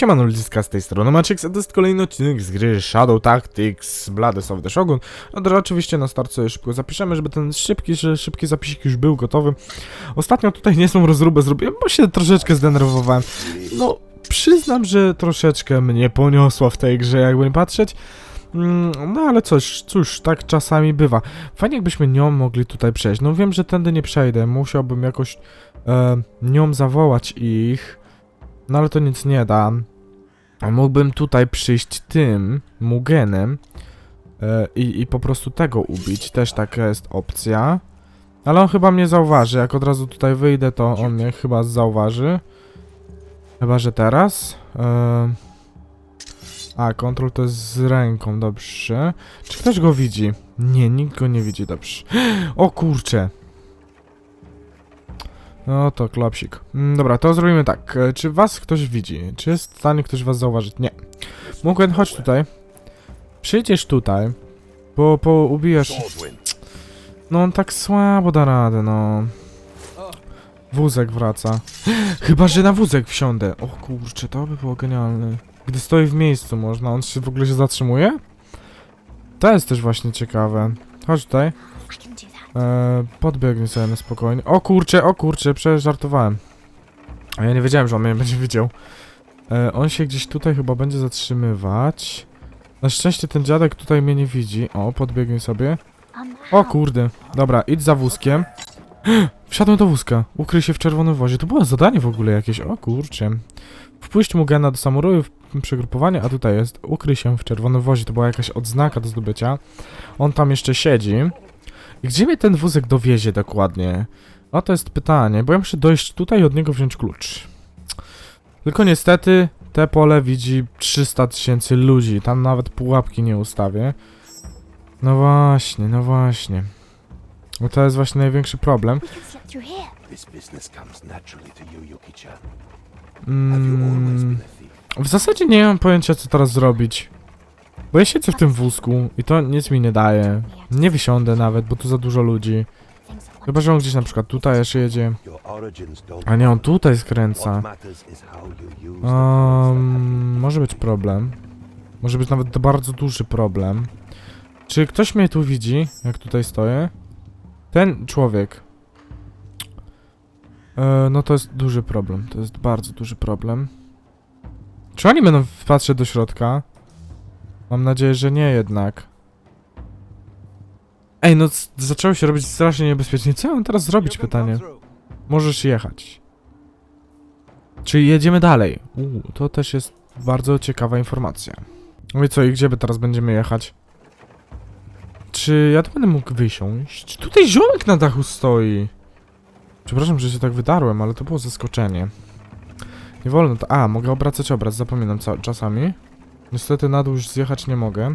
Siemano ludziska z tej strony Maciek, a to jest kolejny odcinek z gry Shadow Tactics Blades of the Shogun. No oczywiście na start szybko zapiszemy, żeby ten szybki, szybki zapisik już był gotowy. Ostatnio tutaj niezłą rozróbę zrobiłem, bo się troszeczkę zdenerwowałem. No, przyznam, że troszeczkę mnie poniosło w tej grze, jakby nie patrzeć. Mm, No ale coś, cóż, tak czasami bywa. Fajnie jakbyśmy nią mogli tutaj przejść. No wiem, że tędy nie przejdę, musiałbym jakoś e, nią zawołać ich. No ale to nic nie da. Mógłbym tutaj przyjść tym Mugenem e, i, i po prostu tego ubić. Też taka jest opcja. Ale on chyba mnie zauważy. Jak od razu tutaj wyjdę, to on mnie chyba zauważy. Chyba, że teraz. E, a, kontrol to jest z ręką, dobrze. Czy ktoś go widzi? Nie, nikt go nie widzi, dobrze. O kurcze. No to klapsik. Mm, Dobra, to zrobimy tak. E, Czy was ktoś widzi? Czy jest w stanie ktoś was zauważyć? Nie. Mógłbym, chodź tutaj. Przyjdziesz tutaj. Bo, bo. No on tak słabo da radę, no. Wózek wraca. Chyba, że na wózek wsiądę. O kurczę, to by było genialne. Gdy stoi w miejscu można, on się w ogóle się zatrzymuje? To jest też właśnie ciekawe. Chodź tutaj. Eee, sobie na spokojnie. O kurczę, o kurczę, przecież żartowałem. A ja nie wiedziałem, że on mnie będzie widział. Eee, on się gdzieś tutaj chyba będzie zatrzymywać. Na szczęście ten dziadek tutaj mnie nie widzi. O, podbiegnij sobie. O kurde. Dobra, idź za wózkiem. Wsiadłem do wózka. Ukryj się w czerwonym wozie. To było zadanie w ogóle jakieś. O kurczę. Wpuść mu gena do samurajów przegrupowania, a tutaj jest ukryj się w czerwonym wozie. To była jakaś odznaka do zdobycia. On tam jeszcze siedzi. I gdzie mnie ten wózek dowiezie dokładnie? No to jest pytanie, bo ja muszę dojść tutaj i od niego wziąć klucz. Tylko niestety te pole widzi 300 tysięcy ludzi. Tam nawet pułapki nie ustawię. No właśnie, no właśnie. Bo to jest właśnie największy problem. Mm, w zasadzie nie mam pojęcia co teraz zrobić. Bo ja siedzę w tym wózku i to nic mi nie daje. Nie wysiądę nawet, bo tu za dużo ludzi. Chyba, że on gdzieś na przykład tutaj jeszcze jedzie. A nie, on tutaj skręca. Um, może być problem. Może być nawet bardzo duży problem. Czy ktoś mnie tu widzi, jak tutaj stoję? Ten człowiek. E, no to jest duży problem. To jest bardzo duży problem. Czy oni będą patrzeć do środka? Mam nadzieję, że nie jednak. Ej, no zaczęło się robić strasznie niebezpiecznie. Co ja mam teraz zrobić, pytanie? Możesz jechać. Czyli jedziemy dalej. To też jest bardzo ciekawa informacja. No i co, i gdzie by teraz będziemy jechać? Czy ja tu będę mógł wysiąść? Tutaj ziomek na dachu stoi. Przepraszam, że się tak wydarłem, ale to było zaskoczenie. Nie wolno to... A, mogę obracać obraz, zapominam ca- czasami. Niestety na dół już zjechać nie mogę.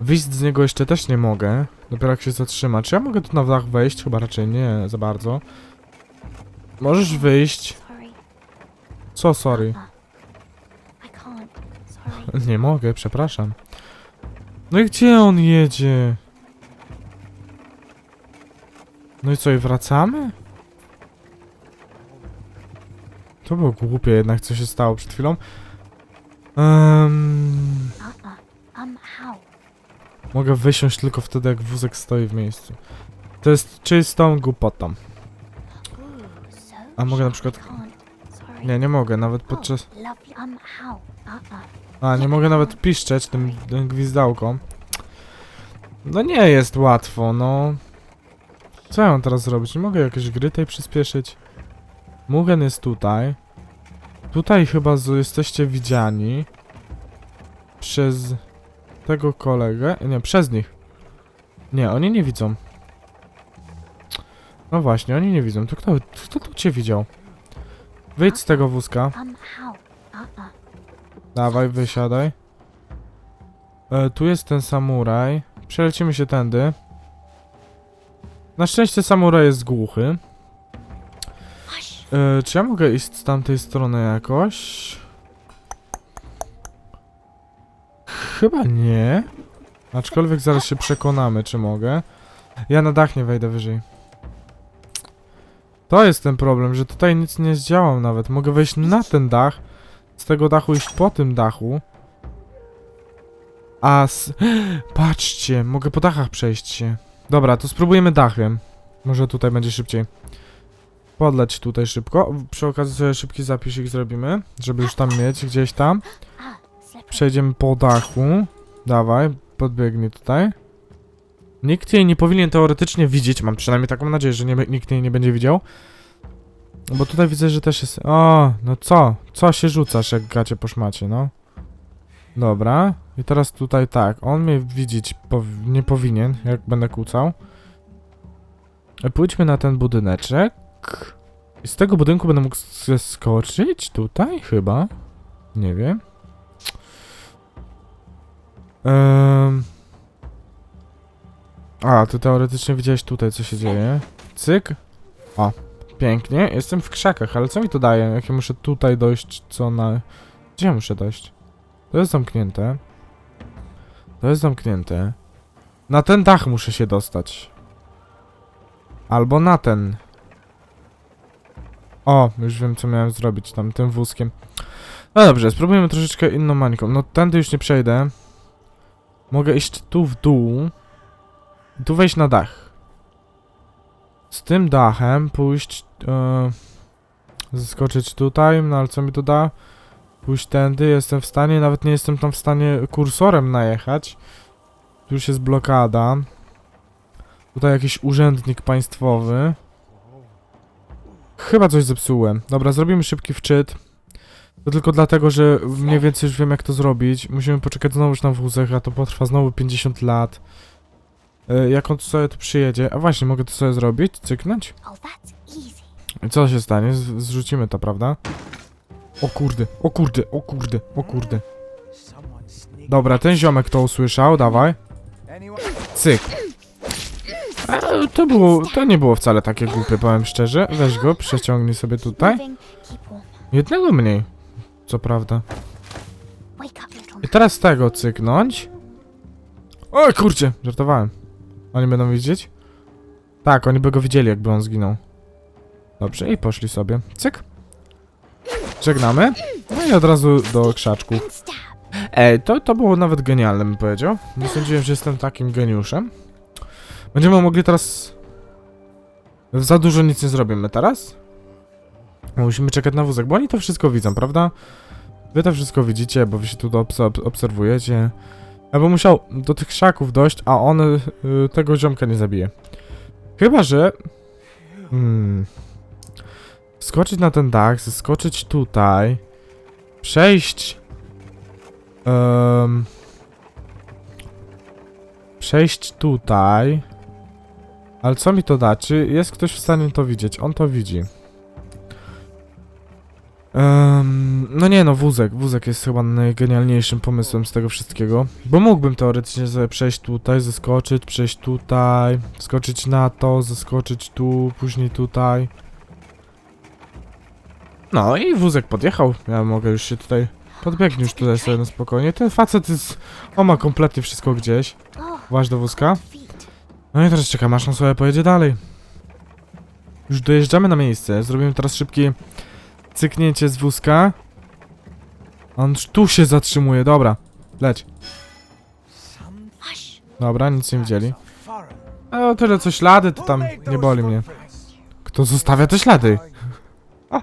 Wyjść z niego jeszcze też nie mogę. Dopiero jak się zatrzyma. Czy ja mogę tu na dach wejść? Chyba raczej nie za bardzo. Możesz wyjść. Co. Sorry. Nie mogę, przepraszam. No i gdzie on jedzie? No i co, i wracamy? To było głupie jednak, co się stało przed chwilą. Um, mogę wysiąść tylko wtedy, jak wózek stoi w miejscu. To jest czystą głupotą. A mogę na przykład-. Nie, nie mogę, nawet podczas... Oh, how? Uh-uh. A, nie mogę nawet piszczeć tym, gwizdałką. No nie jest łatwo, no. Co ja mam teraz zrobić? Nie mogę jakieś gry tej przyspieszyć? Mugen jest tutaj. Tutaj chyba jesteście widziani. Przez tego kolegę. Nie, przez nich. Nie, oni nie widzą. No właśnie, oni nie widzą. To kto, kto tu cię widział? Wyjdź z tego wózka. Dawaj, wysiadaj. E, tu jest ten samuraj. Przelecimy się tędy. Na szczęście samuraj jest głuchy. E, czy ja mogę iść z tamtej strony jakoś? Chyba nie. Aczkolwiek zaraz się przekonamy, czy mogę. Ja na dach nie wejdę wyżej. To jest ten problem, że tutaj nic nie zdziałam nawet. Mogę wejść na ten dach, z tego dachu iść po tym dachu. A s... Patrzcie, mogę po dachach przejść się. Dobra, to spróbujemy dachem. Może tutaj będzie szybciej. Podleć tutaj szybko. Przy okazji sobie szybki zapisik zrobimy, żeby już tam mieć gdzieś tam. Przejdziemy po dachu. Dawaj, podbiegnij tutaj. Nikt jej nie powinien teoretycznie widzieć, mam przynajmniej taką nadzieję, że nie, nikt jej nie będzie widział. Bo tutaj widzę, że też jest... O, no co? Co się rzucasz, jak gacie po szmacie, no? Dobra. I teraz tutaj tak, on mnie widzieć nie powinien, jak będę kłócał. Pójdźmy na ten budyneczek. I z tego budynku będę mógł zeskoczyć tutaj, chyba. Nie wiem. Ehm. A, ty teoretycznie widziałeś tutaj, co się dzieje. Cyk. O, pięknie. Jestem w krzakach, ale co mi to daje? Jak ja muszę tutaj dojść, co na... Gdzie muszę dojść? To jest zamknięte. To jest zamknięte. Na ten dach muszę się dostać. Albo na ten. O, już wiem, co miałem zrobić tam, tym wózkiem. No dobrze, spróbujemy troszeczkę inną mańką. No, tędy już nie przejdę. Mogę iść tu w dół. I tu wejść na dach. Z tym dachem pójść... E, zeskoczyć tutaj, no ale co mi to da? Pójść tędy, jestem w stanie, nawet nie jestem tam w stanie kursorem najechać. Tu już jest blokada. Tutaj jakiś urzędnik państwowy. Chyba coś zepsułem. Dobra, zrobimy szybki wczyt. To tylko dlatego, że mniej więcej już wiem jak to zrobić. Musimy poczekać znowu na wózek, a to potrwa znowu 50 lat. E, jak on sobie tu przyjedzie... A właśnie, mogę to sobie zrobić? Cyknąć? Oh, that's easy. I co się stanie? Z zrzucimy to, prawda? O kurde, o kurde, o kurde, o kurde. Dobra, ten ziomek to usłyszał, dawaj. Cyk. E, to było, to nie było wcale takie głupie, powiem szczerze. Weź go, przeciągnij sobie tutaj. Moving. Keep warm. Jednego mniej, co prawda. I teraz tego cyknąć. O kurcie, żartowałem. Oni będą widzieć? Tak, oni by go widzieli, jakby on zginął. Dobrze, i poszli sobie. Cyk. Żegnamy. No i od razu do krzaczków. stab. Ej, to, to było nawet genialne, bym powiedział. Nie sądziłem, że jestem takim geniuszem. Będziemy mogli teraz... Za dużo nic nie zrobimy teraz. Musimy czekać na wózek, bo oni to wszystko widzą, prawda? Wy to wszystko widzicie, bo wy się tu obs ob- obserwujecie. Ja bym musiał do tych krzaków dojść, a on y, tego ziomka nie zabije. Chyba, że... Hmm... Skoczyć na ten dach, zeskoczyć tutaj. Przejść Em, przejść tutaj. Ale co mi to da? Czy jest ktoś w stanie to widzieć? On to widzi. Em, no nie no, wózek. Wózek jest chyba najgenialniejszym pomysłem z tego wszystkiego. Bo mógłbym teoretycznie sobie przejść tutaj, zeskoczyć, przejść tutaj, skoczyć na to, zeskoczyć tu, później tutaj. No i wózek podjechał. Ja mogę już się tutaj Podbiegnij już tutaj sobie na spokojnie. Ten facet jest... On ma kompletnie wszystko gdzieś. Właź do wózka. No i teraz czekam, aż on sobie pojedzie dalej. Już dojeżdżamy na miejsce. Zrobimy teraz szybkie cyknięcie z wózka. On tu się zatrzymuje, dobra. Leć. Dobra, nic nie widzieli. No tyle co ślady, to tam nie boli mnie. Kto zostawia te ślady?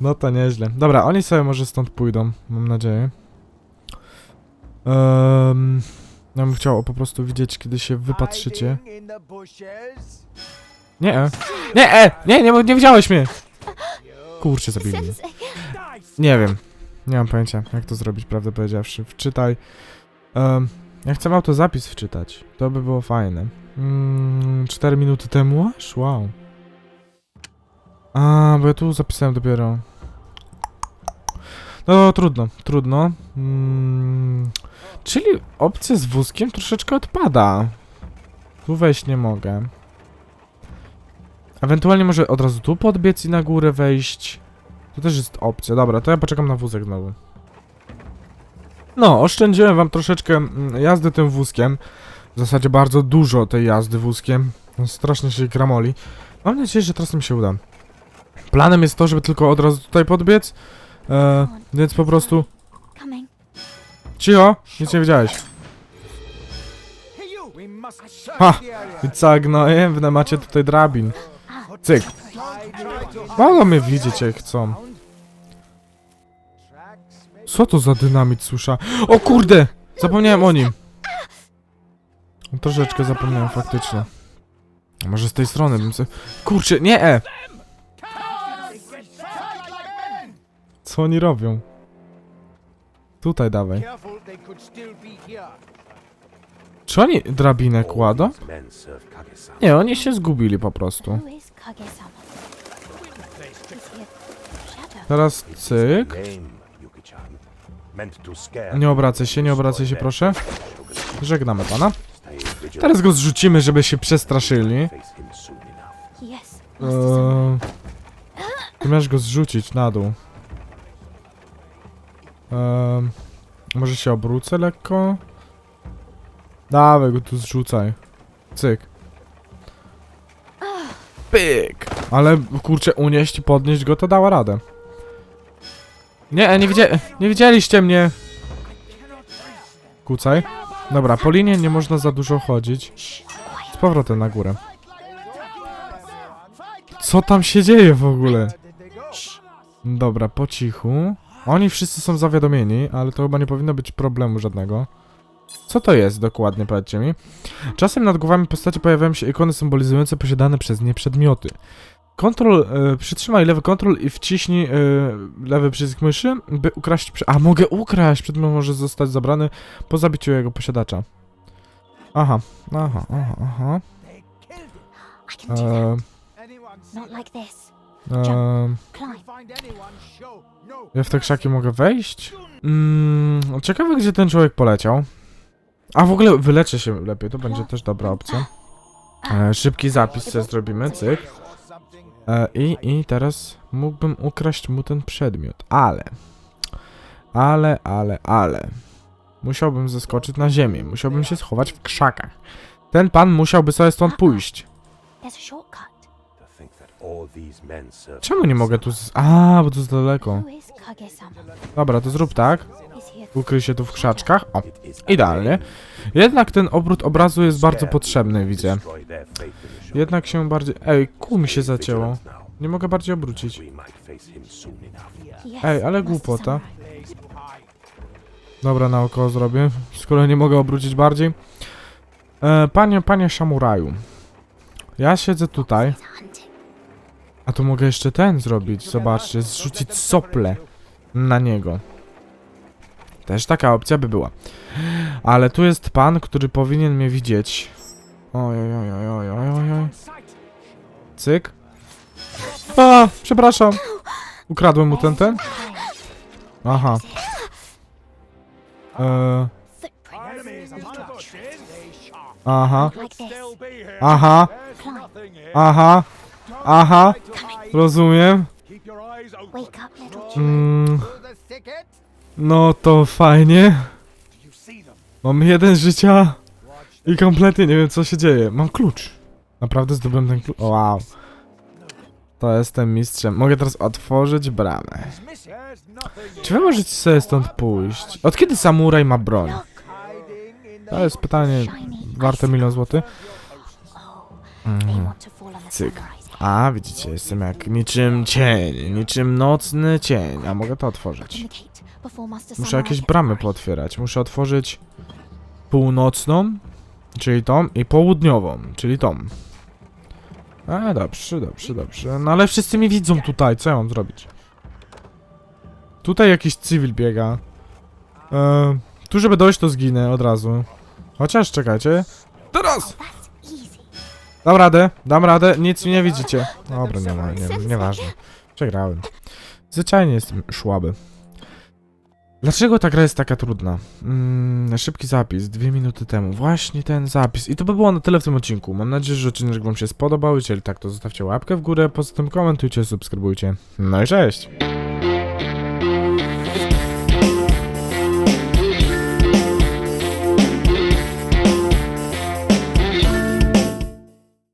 No to nieźle. Dobra, oni sobie może stąd pójdą, mam nadzieję. Um, ja bym chciał po prostu widzieć, kiedy się wypatrzycie. Nie, e. nie, e, nie, nie, nie widziałeś mnie! Kurczę, zabili mnie. Nie wiem. Nie mam pojęcia, jak to zrobić, prawdę powiedziawszy. Wczytaj. Um, ja chcę autozapis wczytać. To by było fajne. Mm, 4 minuty temu aż? Wow. A, bo ja tu zapisałem dopiero. No, trudno, trudno. Mm, czyli opcja z wózkiem troszeczkę odpada. Tu wejść nie mogę. Ewentualnie może od razu tu podbiec i na górę wejść. To też jest opcja. Dobra, to ja poczekam na wózek znowu. No, oszczędziłem wam troszeczkę mm, jazdy tym wózkiem. W zasadzie bardzo dużo tej jazdy wózkiem. Strasznie się gramoli. Mam nadzieję, że teraz mi się uda. Planem jest to, żeby tylko od razu tutaj podbiec, E, więc po prostu... Cicho! Nic nie wiedziałeś. Ha! I co, gnoje? Wy macie tutaj drabin. Cyk. Mogą mnie widzieć jak chcą. Co to za dynamit słysza? O kurde! Zapomniałem o nim. Troszeczkę zapomniałem faktycznie. Może z tej strony bym sobie... Kurczę, nie! E. Co oni robią? Tutaj dawaj. Czy oni drabinę kładą? Nie, oni się zgubili po prostu. Teraz cyk. Nie obracaj się, nie obracaj się proszę. Żegnamy pana. Teraz go zrzucimy, żeby się przestraszyli. Eee, ty masz go zrzucić na dół. Eee, może się obrócę lekko? Dawaj go tu zrzucaj. Cyk. Pyk! Ale kurczę, unieść podnieść go to dała radę. Nie, nie, widzia nie widzieliście mnie! Kucaj. Dobra, po linie nie można za dużo chodzić. Z powrotem na górę. Co tam się dzieje w ogóle? Dobra, po cichu. Oni wszyscy są zawiadomieni, ale to chyba nie powinno być problemu żadnego. Co to jest dokładnie, powiedzcie mi? Czasem nad głowami postaci pojawiają się ikony symbolizujące posiadane przez nie przedmioty. Kontrol, e, przytrzymaj lewy kontrol i wciśnij e, lewy przycisk myszy, by ukraść... Przy... A, mogę ukraść! Przedmiot może zostać zabrany po zabiciu jego posiadacza. Aha, aha, aha, aha. Not like this. eee, Climb. Ja w te krzaki mogę wejść? Mm, ciekawe, gdzie ten człowiek poleciał. A w ogóle wyleczę się lepiej, to będzie też dobra opcja. E, szybki zapis sobie zrobimy, cyk. E, i, I teraz mógłbym ukraść mu ten przedmiot, ale... Ale, ale, ale... Musiałbym zeskoczyć na ziemię, musiałbym się schować w krzakach. Ten pan musiałby sobie stąd pójść. There's a shortcut. Czemu nie mogę tu... Z... A, bo to jest daleko. Dobra, to zrób tak. Ukryj się tu w krzaczkach. O, Idealnie. Jednak ten obrót obrazu jest bardzo potrzebny, widzę. Jednak się bardziej... Ej, kół mi się zacięło. Nie mogę bardziej obrócić. Ej, ale głupota. Dobra, naokoło zrobię, skoro nie mogę obrócić bardziej. E, panie, panie szamuraju. Ja siedzę tutaj. A tu mogę jeszcze ten zrobić. Zobaczcie, zrzucić sople na niego. Też taka opcja by była. Ale tu jest pan, który powinien mnie widzieć. Oj, oj, oj, oj, oj, oj. Cyk. A, przepraszam. Ukradłem mu ten ten? Aha. Eee, aha. Aha. Aha. Aha. Rozumiem. Mm, no to fajnie. Mam jeden życia i kompletnie nie wiem co się dzieje. Mam klucz. Naprawdę zdobyłem ten klucz. Wow. To jestem mistrzem. Mogę teraz otworzyć bramę. Czy wy możecie sobie stąd pójść? Od kiedy samuraj ma broń? To jest pytanie warte milion złotych. The Cyk. A, widzicie, jestem jak niczym cień, niczym nocny cień. A mogę to otworzyć. Muszę jakieś bramy pootwierać. Muszę otworzyć północną, czyli tą, i południową, czyli tą. A, dobrze, dobrze, dobrze. No ale wszyscy mnie widzą tutaj, co ja mam zrobić? Tutaj jakiś cywil biega. E, tu, żeby dojść, to zginę od razu. Chociaż, czekajcie. Teraz! Dam radę, dam radę, nic mi nie widzicie. Dobra, nie ma, nie, nieważne. Przegrałem. Zwyczajnie jestem szłaby. Dlaczego ta gra jest taka trudna? Mm, szybki zapis, dwie minuty temu. Właśnie ten zapis. I to by było na tyle w tym odcinku. Mam nadzieję, że odcinek wam się spodobał. Jeżeli tak, to zostawcie łapkę w górę. Poza tym komentujcie, subskrybujcie. No i cześć!